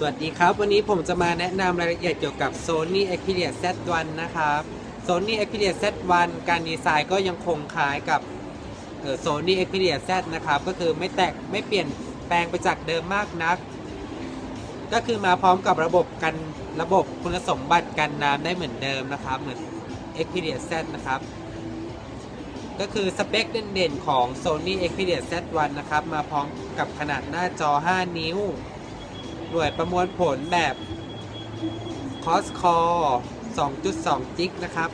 สวัสดีครับ วันนี้ผมจะมาแนะนำรายละเอียดเกี่ยวกับ Sony Xperia Z1 นะครับ Sony Xperia Z1 การดีไซน์ก็ยังคงคล้ายกับ Sony Xperia Z นะครับ ก็คือไม่แตกไม่เปลี่ยนแปลงไปจากเดิมมากนัก ก็คือมาพร้อมกับระบบกันระบบคุณสมบัติกันน้ำได้เหมือนเดิมนะครับ เหมือน Xperia Z นะครับ ก็คือสเปคเด่นๆของ Sony Xperia Z1 นะครับ มาพร้อมกับขนาดหน้าจอ 5 นิ้ว หน่วยประมวลผลแบบ c o s c o r 2.2 จิกนะครับ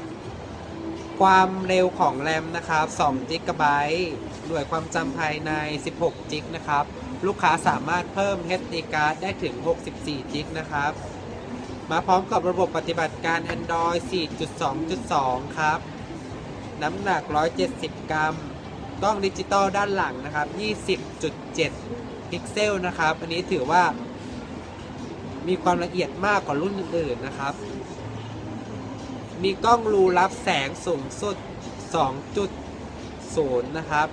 ความเร็วของแรมนะครับ2จิกะไบต์หน่วยความจำภายใน 16 จิกนะครับ ลูกค้าสามารถเพิ่ม SD card ได้ถึง 64 จิกนะครับ มาพร้อมกับระบบปฏิบัติการ Android 4.2.2 ครับ น้ำหนัก 170 กรัมกล้องดิจิตอลด้านหลังนะครับ 20.7 พิกเซลนะครับ อันนี้ถือว่า มีความละเอียดมากกว่ารุ่นอื่นๆนะครับ มีกล้องรูรับแสงสูงสุด 2.0 นะครับ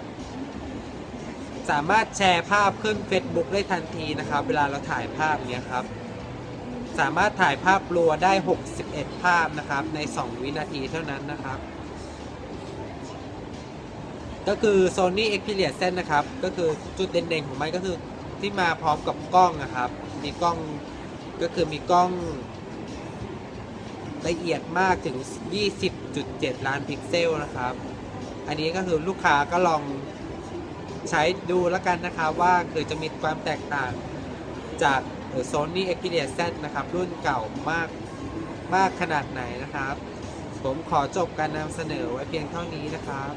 สามารถแชร์ภาพขึ้น Facebook ได้ทันทีนะครับ เวลาเราถ่ายภาพเนี้ยครับ สามารถถ่ายภาพรัวได้ 61 ภาพนะครับ ใน 2 วินาทีเท่านั้นนะครับ ก็คือ Sony Xperia Z นะครับ ก็คือจุดเด่นๆของมันก็คือที่มาพร้อมกับกล้องนะครับ มีกล้อง ก็คือมีกล้องละเอียดมากถึง 20.7 ล้านพิกเซลนะครับ อันนี้ก็คือลูกค้าก็ลองใช้ดูแล้วกันนะครับว่าคือจะมีความแตกต่างจากเอ่อ Sony Xperia Z นะครับ รุ่นเก่ามากมากขนาดไหนนะครับ ผมขอจบการนำเสนอไว้เพียงเท่านี้นะครับ